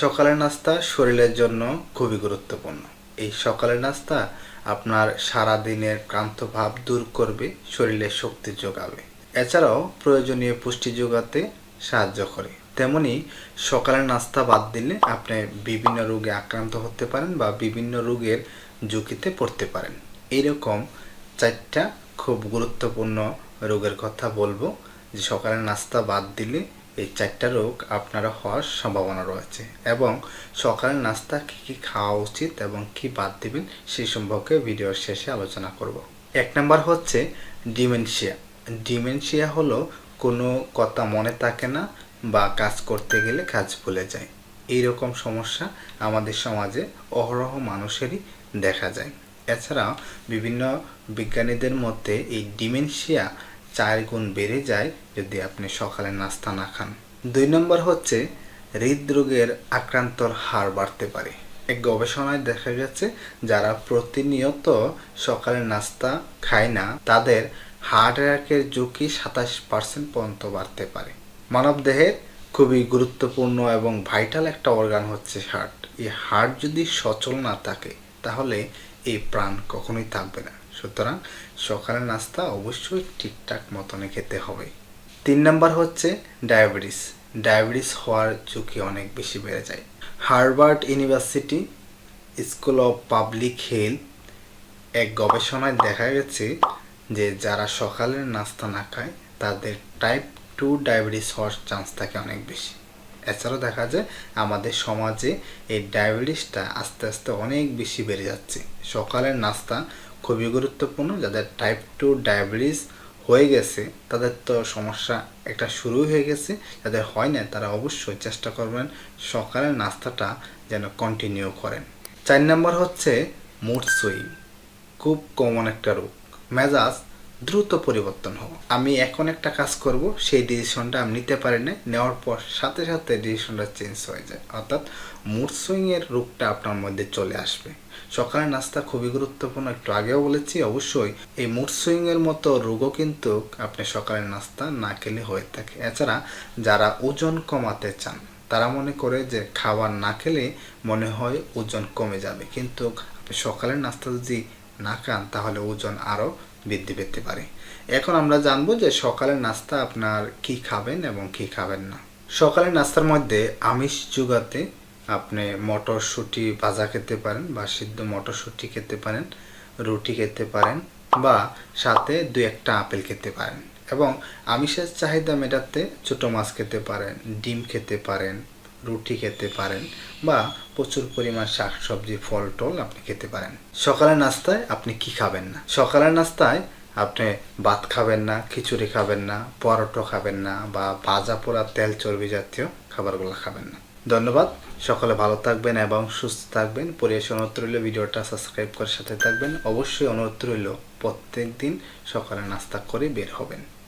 সকালের নাস্তা শরীরের জন্য খুবই গুরুত্বপূর্ণ। এই সকালের নাস্তা আপনার সারা দিনের ক্লান্ত ভাব দূর করবে, শরীরে শক্তি যোগাবে। এছাড়াও প্রয়োজনীয় পুষ্টি যোগাতে সাহায্য করে। তেমনি সকালের নাস্তা বাদ দিলে আপনি বিভিন্ন রোগে আক্রান্ত হতে পারেন বা বিভিন্ন রোগের ঝুঁকিতে পড়তে পারেন। এইরকম চারটা খুব গুরুত্বপূর্ণ রোগের কথা বলব। যে সকালের নাস্তা বাদ দিলে এই চারটা রোগ আপনারা হওয়ার সম্ভাবনা রয়েছে এবং সকালের নাস্তা কী কী খাওয়া উচিত এবং কি বাদ দেবেন সেই সম্পর্কে ভিডিওর শেষে আলোচনা করব। এক নম্বর হচ্ছে ডিমেনশিয়া। ডিমেনশিয়া হলো কোনো কথা মনে থাকে না বা কাজ করতে গেলে কাজ ভুলে যায়। এই রকম সমস্যা আমাদের সমাজে অহরহ মানুষেরই দেখা যায়। এছাড়াও বিভিন্ন বিজ্ঞানীদের মধ্যে এই ডিমেনশিয়া চার গুণ বেড়ে যায় যদি আপনি সকালে নাস্তা না খান। দুই নম্বর হচ্ছে, হৃদরোগের আক্রান্তর হার বাড়তে পারে। এক গবেষণায় দেখা গেছে, যারা প্রতিনিয়ত সকালে নাস্তা খায় না, তাদের হার্ট অ্যাটাকের ঝুঁকি সাতাশ পার্সেন্ট পর্যন্ত বাড়তে পারে। মানবদেহের খুবই গুরুত্বপূর্ণ এবং ভাইটাল একটা অর্গান হচ্ছে হার্ট। এই হার্ট যদি সচল না থাকে তাহলে এই প্রাণ কখনোই থাকবে না। সুতরাং সকালের নাস্তা অবশ্যই ঠিকঠাক মতনে খেতে হবে। তিন নাম্বার হচ্ছে ডায়াবেটিস। ডায়াবেটিস হওয়ার ঝুঁকি অনেক বেশি বেড়ে যায়। Harvard University School of Public Health এক গবেষণায় দেখা গেছে যে যারা সকালের নাস্তা না খায়, তাদের টাইপ টু ডায়াবেটিস হওয়ার চান্স থাকে অনেক বেশি। এছাড়াও দেখা যায় আমাদের সমাজে এই ডায়াবেটিসটা আস্তে আস্তে অনেক বেশি বেড়ে যাচ্ছে। সকালের নাস্তা খুবই গুরুত্বপূর্ণ, যাদের টাইপ টু ডায়াবেটিস হয়ে গেছে, তাদের তো সমস্যা একটা শুরু হয়ে গেছে, যাদের হয় না তারা অবশ্যই চেষ্টা করবেন সকালের নাস্তাটা যেন কন্টিনিউ করেন। চার নম্বর হচ্ছে মুড সুইং, খুব কমন একটা রোগ। মেজাজ দ্রুত পরিবর্তন হওয়া আমি এখন একটা কাজ করব, সেই ডিসিশনটা আমি নিতে পারি না নেওয়ার পর সাথে সাথে ডিসিশনটা চেঞ্জ হয়ে যায়। অর্থাৎ মুড সুইংয়ের রোগটা আপনার মধ্যে চলে আসবে। সকালের নাস্তা খুবই গুরুত্বপূর্ণ, একটু আগেও বলেছি, অবশ্যই এই মুড সুইংয়ের মতো রোগও কিন্তু আপনি সকালের নাস্তা না খেলে হয়ে থাকে। এছাড়া যারা ওজন কমাতে চান, তারা মনে করে যে খাবার না খেলে মনে হয় ওজন কমে যাবে। কিন্তু সকালের নাস্তা যদি না খান, তাহলে ওজন আরও বৃদ্ধি পেতে পারে। এখন আমরা জানব যে সকালের নাস্তা আপনার কি খাবেন এবং কি খাবেন না। সকালের নাস্তার মধ্যে আমিষ যুগাতে আপনি মটরশুঁটি ভাজা খেতে পারেন বা সিদ্ধ মটরশুঁটি খেতে পারেন, রুটি খেতে পারেন বা সাথে দু একটা আপেল খেতে পারেন। এবং আমিষের চাহিদা মেটাতে ছোটো মাছ খেতে পারেন, ডিম খেতে পারেন রুটি খেতে পারেন বা প্রচুর পরিমাণ শাকসবজি ফল টল আপনি খেতে পারেন। সকালের নাস্তায় আপনি কি খাবেন না? সকালের নাস্তায় আপনি ভাত খাবেন না, খিচুড়ি খাবেন না, পরোটো খাবেন না বা ভাজা পোড়া তেল চর্বি জাতীয় খাবারগুলো খাবেন না। ধন্যবাদ। সকলে ভালো থাকবেন এবং সুস্থ থাকবেন। পরিবেশ অনুরোধ রইল ভিডিওটা সাবস্ক্রাইব করে সাথে থাকবেন। অবশ্যই অনুরোধ রইল প্রত্যেক দিন সকালে নাস্তা করে বের হবেন।